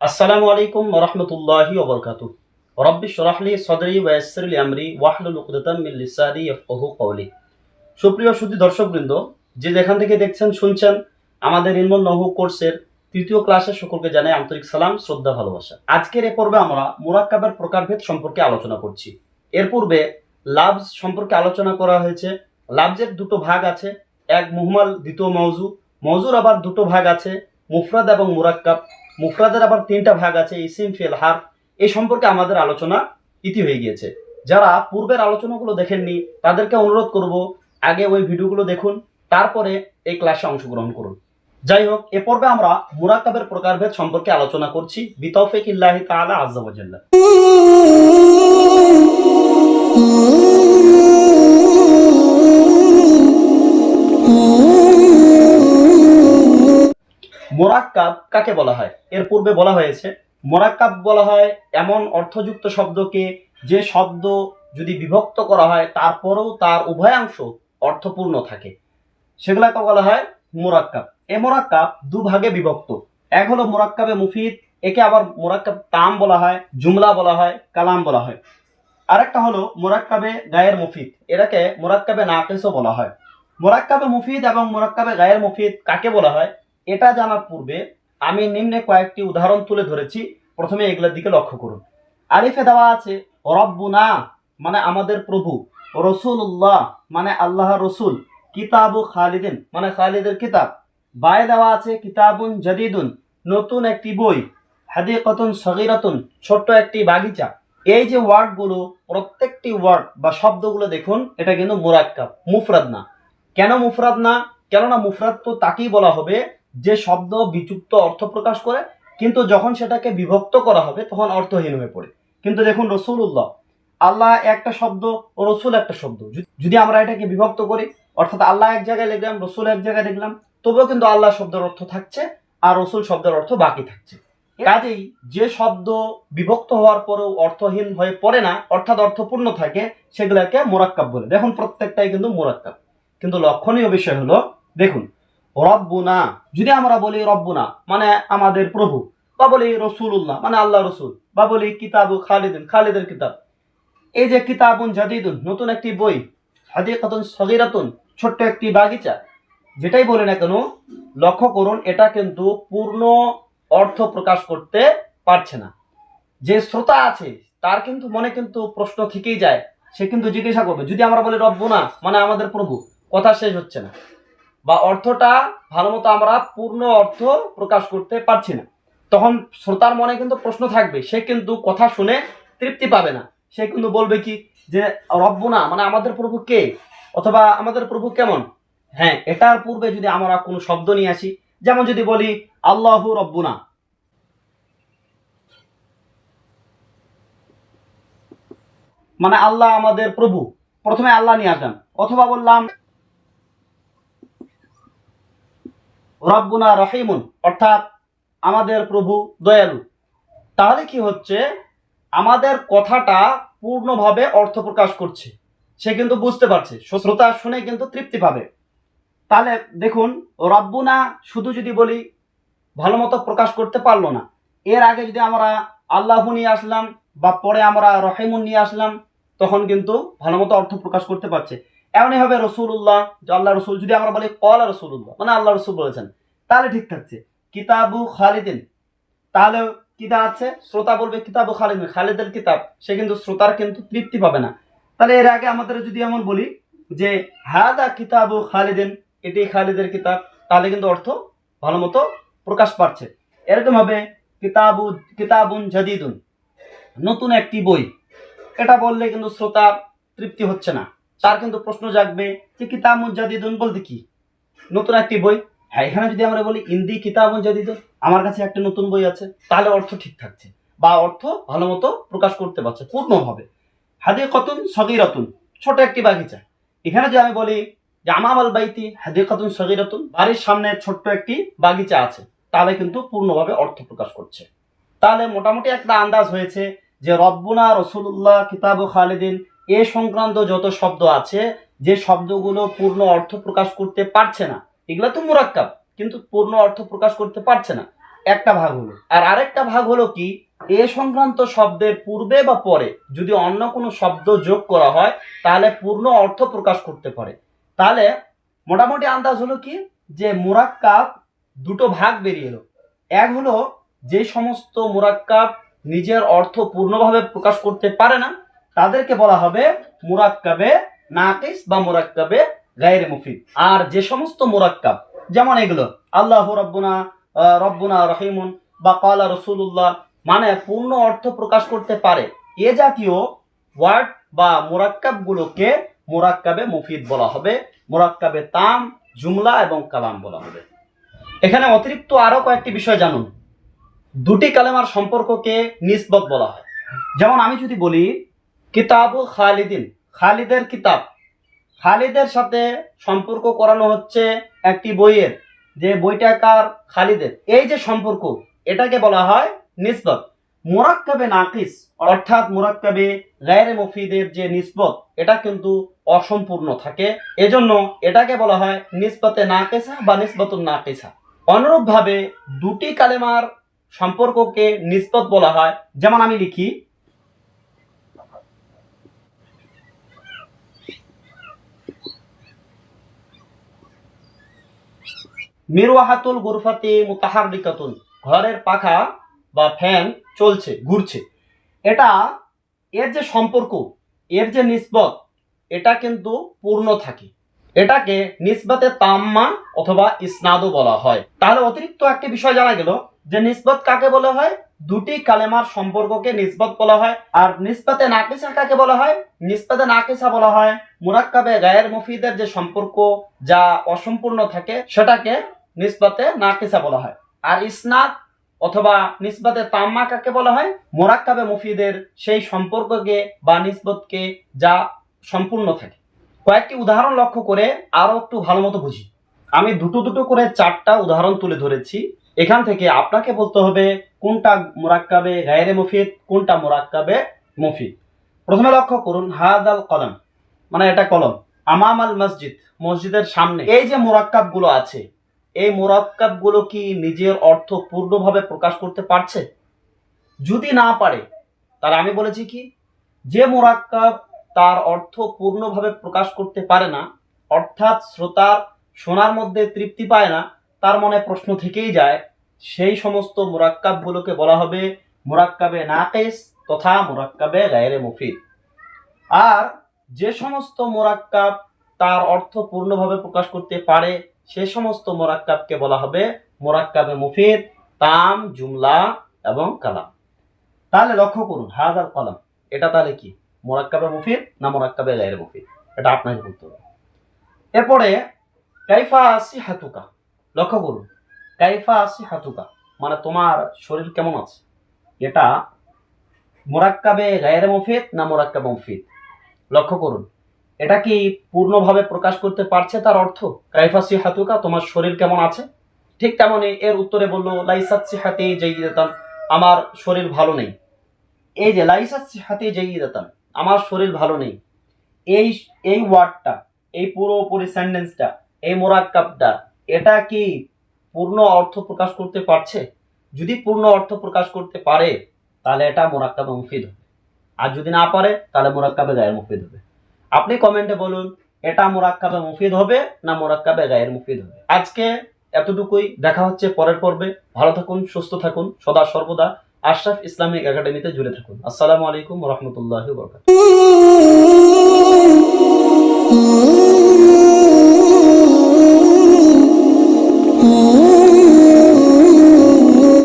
আসসালামু আলাইকুম ওরহমতুল্লাহি ওবরকাতু রব্বি শরাহলি সদরি ওয়াসরিল আমরি ওয়াহলুল উকদাতাম মিন লিসানি ইয়াফকাহু কওলি। সুপ্রিয় সুধী দর্শকবৃন্দ, যে যেখান থেকে দেখছেন, শুনছেন, আমাদের নহু কোর্সের তৃতীয় ক্লাসে সকলকে জানাই আন্তরিক সালাম, শ্রদ্ধা, ভালোবাসা। আজকের এ পর্বে আমরা মুরাক্কাবের প্রকারভেদ সম্পর্কে আলোচনা করছি। এর পূর্বে লাভস সম্পর্কে আলোচনা করা হয়েছে। লাভজের দুটো ভাগ আছে, এক মুহমাল, দ্বিতীয় মৌজু মৌজুর আবার দুটো ভাগ আছে, মুফরাদ এবং মুরাক্কাব। মুফরাদের আবার তিনটা ভাগ আছে, ইসিম, ফেল, হার। এই সম্পর্কে আমাদের আলোচনা ইতি হয়ে গিয়েছে। যারা পূর্বের আলোচনাগুলো দেখেননি, তাদেরকে অনুরোধ করব, আগে ওই ভিডিওগুলো দেখুন, তারপরে এই ক্লাসে অংশগ্রহণ করুন। যাই হোক, এ পর্বে আমরা মুরাকাবের প্রকারভেদ সম্পর্কে আলোচনা করছি। বিতৌফিক ইল্লাহি তাআলা আজ্জা মোরাক্কাব কাকে বলা হয়? এর পূর্বে বলা হয়েছে, মোরাক্কাব বলা হয় এমন অর্থযুক্ত শব্দকে যে শব্দ যদি বিভক্ত করা হয়, তারপরেও তার উভয়াংশ অর্থপূর্ণ থাকে। সেগুলোকে বলা হয় মোরাক্কাব। এ মোরাক্কাব দুভাগে বিভক্ত। এক হলো মোরাক্কাবে মুফিদ, একে আবার মোরাক্কাব তাম বলা হয়, জুমলা বলা হয়, কালাম বলা হয়। আরেকটা হলো মোরাক্কাবে গায়ের মুফিদ, এটাকে মোরাক্কাবে নাকিসও বলা হয়। মোরাক্কাবে মুফিদ এবং মোরাক্কাবে গায়ের মুফিদ কাকে বলা হয়? এটা জানার পূর্বে আমি নিম্নে কয়েকটি উদাহরণ তুলে ধরেছি। প্রথমে এগুলোর দিকে লক্ষ্য করুন। আরিফে দেওয়া আছে, রব্বুনা মানে আমাদের প্রভু। রসুল্লাহ মানে আল্লাহ রসুল। কিতাবু খালিদিন মানে খালিদের কিতাব। বায়ে দেওয়া আছে, কিতাবুন জাদিদুন নতুন একটি বই। হাদিকতুন সগিরাতুন ছোট্ট একটি বাগিচা। এই যে ওয়ার্ডগুলো, প্রত্যেকটি ওয়ার্ড বা শব্দগুলো দেখুন, এটা কিন্তু মুরাক্কাব মুফরাদ না কেন মুফরাদ না কেননা মুফরাদ তো তাকেই বলা হবে যে শব্দ বিযুক্ত অর্থ প্রকাশ করে, কিন্তু যখন সেটাকে বিভক্ত করা হবে, তখন অর্থহীন হয়ে পড়ে। কিন্তু দেখুন রসুল্লাহ আল্লাহ একটা শব্দ ও রসুল একটা শব্দ। যদি- আমরা এটাকে বিভক্ত করি, অর্থাৎ আল্লাহ এক জায়গায় লিখলাম, রসুল এক জায়গায় লিখলাম, তবুও কিন্তু আল্লাহ শব্দের অর্থ থাকছে আর রসুল শব্দের অর্থ বাকি থাকছে। কাজেই যে শব্দ বিভক্ত হওয়ার পরেও অর্থহীন হয়ে পড়ে না, অর্থাৎ অর্থপূর্ণ থাকে, সেগুলোকে মোরাক্কাব বলে। দেখুন প্রত্যেকটাই কিন্তু মোরাক্কাব। কিন্তু লক্ষণীয় বিষয় হলো, দেখুন রব্বুনা। যদি আমরা বলি রব্বুনা মানে আমাদের প্রভু। বা বলি রসুল্লাহ মানে আল্লাহ রসুল। বা বলি কিতাবু খালিদিন, খালিদের কিতাব। এই যে কিতাবুন জাদিদুন, নতুন একটি বই, হাদিকাতুন সগিরাতুন, ছোট্ট একটি বাগিচা। যেটাই বলি না কেন, লক্ষ্য করুন, এটা কিন্তু পূর্ণ অর্থ প্রকাশ করতে পারছে না। যে শ্রোতা আছে, তার কিন্তু মনে কিন্তু প্রশ্ন থেকেই যায়। সে কিন্তু জিজ্ঞাসা করবে, যদি আমরা বলি রব্বুনা মানে আমাদের প্রভু, কথা শেষ হচ্ছে না। বা অর্থটা ভালো মতো আমরা পূর্ণ অর্থ প্রকাশ করতে পারছি না। তখন শ্রোতার মনে কিন্তু প্রশ্ন থাকবে, সে কিন্তু কথা শুনে তৃপ্তি পাবে না। সে কিন্তু বলবে কি যে, রব্বনা মানে আমাদের প্রভু কে? অথবা আমাদের প্রভু কেমন? হ্যাঁ এটার পূর্বে যদি আমরা কোনো শব্দ নিয়ে আসি, যেমন যদি বলি, আল্লাহু রব্বুনা। মানে আল্লাহ আমাদের প্রভু। প্রথমে আল্লাহ নিয়ে আসলাম অথবা বললাম রব্বুনা রহিমুন, অর্থাৎ আমাদের প্রভু দয়ালু। তাহলে কি হচ্ছে? আমাদের কথাটা পূর্ণভাবে অর্থ প্রকাশ করছে। সে কিন্তু বুঝতে পারছে, শ্রোতা শুনে কিন্তু তৃপ্তি পাবে। তাহলে দেখুন, রব্বুনা শুধু যদি বলি, ভালো মতো প্রকাশ করতে পারল না। এর আগে যদি আমরা আল্লাহ নিয়ে আসলাম বা পরে আমরা রহিমুন নিয়ে আসলাম, তখন কিন্তু ভালো মতো অর্থ প্রকাশ করতে পারছে। এমনই হবে রসুল্লাহ যে আল্লাহ রসুল, যদি আমরা বলি কলা রসুল্লাহ মানে আল্লাহ রসুল বলেছেন, তাহলে ঠিক থাকছে। কিতাবু খালিদিন, তাহলে কি দাঁড়াচ্ছে শ্রোতা বলবে কিতাবু খালিদিন, খালিদের কিতাব, সে কিন্তু শ্রোতার কিন্তু তৃপ্তি পাবে না। তাহলে এর আগে আমাদের যদি এমন বলি যে, হাদা কিতাবু খালিদিন, এটি খালিদের কিতাব, তাহলে কিন্তু অর্থ ভালো মতো প্রকাশ পাচ্ছে। এরকম হবে, কিতাবু, কিতাবুন জাদিদুন, নতুন একটি বই। এটা বললে কিন্তু শ্রোতার তৃপ্তি হচ্ছে না। তার কিন্তু প্রশ্ন জাগবে যে কিতাবুন জাদিদুন বলতে কি? নতুন একটি বই। হ্যাঁ এখানে যদি আমরা বলি ইন্দি কিতাবুন জাদিদুন আমার কাছে একটা নতুন বই আছে, তাহলে অর্থ ঠিক থাকছে বা অর্থ ভালো মতো প্রকাশ করতে পারছে, পূর্ণভাবে। হাদি কতুন সগিরাতুন, ছোট একটি বাগিচা। এখানে যে আমি বলি যে আমামাল বাইতি হাদি কতুন সগিরাতুন, বাড়ির সামনে ছোট্ট একটি বাগিচা আছে, তাহলে কিন্তু পূর্ণভাবে অর্থ প্রকাশ করছে। তাহলে মোটামুটি একটা আন্দাজ হয়েছে যে রব্বুনা রসুল্লাহ কিতাবু খালিদিন এ সংক্রান্ত যত শব্দ আছে যে শব্দগুলো পূর্ণ অর্থ প্রকাশ করতে পারছে না এগুলো তো মুরাক্কাব কিন্তু পূর্ণ অর্থ প্রকাশ করতে পারছে না। একটা ভাগ হলো। আর আরেকটা ভাগ হলো কি এ সংক্রান্ত শব্দের পূর্বে বা পরে যদি অন্য কোনো শব্দ যোগ করা হয় তাহলে পূর্ণ অর্থ প্রকাশ করতে পারে। তাহলে মোটামুটি আন্দাজ হলো কি যে মুরাক্কাব দুটো ভাগ বেরিয়ে এলো। এক হলো যে সমস্ত মুরাক্কাব নিজের অর্থ পূর্ণভাবে প্রকাশ করতে পারে না তাদেরকে বলা হবে মুরাক্কাবে নাকিস বা মুরাক্কাবে গায়রে মুফিদ। আর যে সমস্ত মুরাক্কাব, যেমন এগুলো, আল্লাহ রব্বুনা রব্বুনা রহিমুন বা কালা রসুল্লাহ মানে পূর্ণ অর্থ প্রকাশ করতে পারে। এ জাতীয় ওয়ার্ড বা মুরাক্কাবগুলোকে মুরাক্কাবে মুফিদ বলা হবে, মুরাক্কাবে তাম, জুমলা এবং কালাম বলা হবে। এখানে অতিরিক্ত আরও কয়েকটি বিষয় জানুন। দুটি কালেমার সম্পর্ককে নিসবত বলা হয়। যেমন আমি যদি বলি কিতাবু খালিদিন, খালিদের কিতাব। খালিদের সাথে সম্পর্ক করানো হচ্ছে একটি বইয়ের, যে বইটাকার খালিদের। এই যে সম্পর্ক, এটাকে বলা হয় নিসবত। মোরাক্কাবে নাকিস, অর্থাৎ মোরাক্কাবে গায়রে মুফিদের যে নিসবত, এটা কিন্তু অসম্পূর্ণ থাকে। এজন্য এটাকে বলা হয় নিসবতে নাকিসা বা নিসবতুন নাকিসা। অনুরূপভাবে দুটি কালেমার সম্পর্ককে নিসবত বলা হয়। যেমন আমি লিখি মিরওয়াহাতুল গুরফাতি মুতাহারিকাতুন। ঘরের পাখা বা ফ্যান চলছে, ঘুরছে। এটা এর যে সম্পর্ক, এর যে নিসবত, এটা কিন্তু পূর্ণ থাকে। এটাকে নিসবতে তাম্মা অথবা ইসনাদও বলা হয়। তাহলে অতিরিক্ত একটি বিষয় জানা গেল যে নিসবত কাকে বলা হয়? দুটি কালেমার সম্পর্ককে নিসবত বলা হয় আর নিসবতে নাকিসা কাকে বলা হয়? নিসবতে নাকিসা বলা হয়। মুরাক্কাবে গায়ের মুফিদের যে সম্পর্ক যা অসম্পূর্ণ থাকে, সেটাকে নিসবতে নাকিসা বলা হয়। আর ইসনাদ অথবা নিসবতে তাম্মা কাকে বলা হয়? মোরাক্কাবে মুফিদের সেই সম্পর্ককে বা নিসবতকে যা সম্পূর্ণ থাকে। কয়েকটি উদাহরণ লক্ষ্য করে আরও একটু ভালো মতো বুঝি। আমি দুটো দুটো করে চারটা উদাহরণ তুলে ধরেছি। এখান থেকে আপনাকে বলতে হবে কোনটা মোরাক্কাবে গায়রে মুফিদ, কোনটা মোরাক্কাবে মুফিদ। প্রথমে লক্ষ্য করুন হাদ আল কলম। মানে এটা কলম। আমাম আল মসজিদ, মসজিদের সামনে। এই যে মোরাক্কাবগুলো আছে এই মোরাক্কাবগুলো কি নিজের অর্থ পূর্ণভাবে প্রকাশ করতে পারছে? যদি না পারে তাহলে আমি বলেছি কি, যে মোরাক্কাব তার অর্থ পূর্ণভাবে প্রকাশ করতে পারে না, অর্থাৎ শ্রোতার শোনার মধ্যে তৃপ্তি পায় না, তার মনে প্রশ্ন থেকেই যায়, সেই সমস্ত মোরাক্কাবগুলোকে বলা হবে মোরাক্কাবে নাকেস তথা মোরাক্কাবে গায়রে মুফিদ। আর যে সমস্ত মোরাক্কাব তার অর্থ পূর্ণভাবে প্রকাশ করতে পারে সে সমস্ত মোরাক্কাবকে বলা হবে মোরাক্কাবে মুফিদ, তাম, জুমলা এবং কালাম। তাহলে লক্ষ্য করুন, হাজার কলাম। এটা তাহলে কি? মোরাক্কাবে মুফিদ না মোরাক্কাবে গায়ের মুফিদ? এটা আপনাকে বলতে হবে। এরপরে, কাইফা আসি হাতুকা লক্ষ্য করুন, কাইফা আসি হাতুকা মানে তোমার শরীর কেমন আছে? এটা মোরাক্কাবে গায়ের মুফিদ না মোরাক্কাবে মুফিদ? লক্ষ্য করুন এটা কি পূর্ণভাবে প্রকাশ করতে পারছে তার অর্থ? কাইফা সি হাতুকা তোমার শরীর কেমন আছে? ঠিক তেমনই এর উত্তরে বলল, লাইসাত সিহাতি জাইদাতান আমার শরীর ভালো নেই। এই যে, লাইসাত সিহাতি জাইদাতান আমার শরীর ভালো নেই। এই এই ওয়ার্ডটা, এই পুরোপুরি সেন্টেন্সটা, এই মোরাক্কাবটা, এটা কি পূর্ণ অর্থ প্রকাশ করতে পারছে? যদি পূর্ণ অর্থ প্রকাশ করতে পারে, তাহলে এটা মোরাক্কাবে মুফিদ হবে। আর যদি না পারে, তাহলে মোরাক্কাবে গায়ের মুফিদ হবে। আপনি কমেন্টে বলুন, এটা মোরাক্কাবে মুফিদ হবে না মোরাক্কাবে গায়ের মুফিদ হবে? আজকে এতটুকুই, দেখা হচ্ছে পরের পর্বে। ভালো থাকুন, সুস্থ থাকুন, সদা সর্বদা আশরাফ ইসলামিক একাডেমিতে জুড়ে থাকুন। আসসালামু আলাইকুম রহমতুল্লাহ বরকাত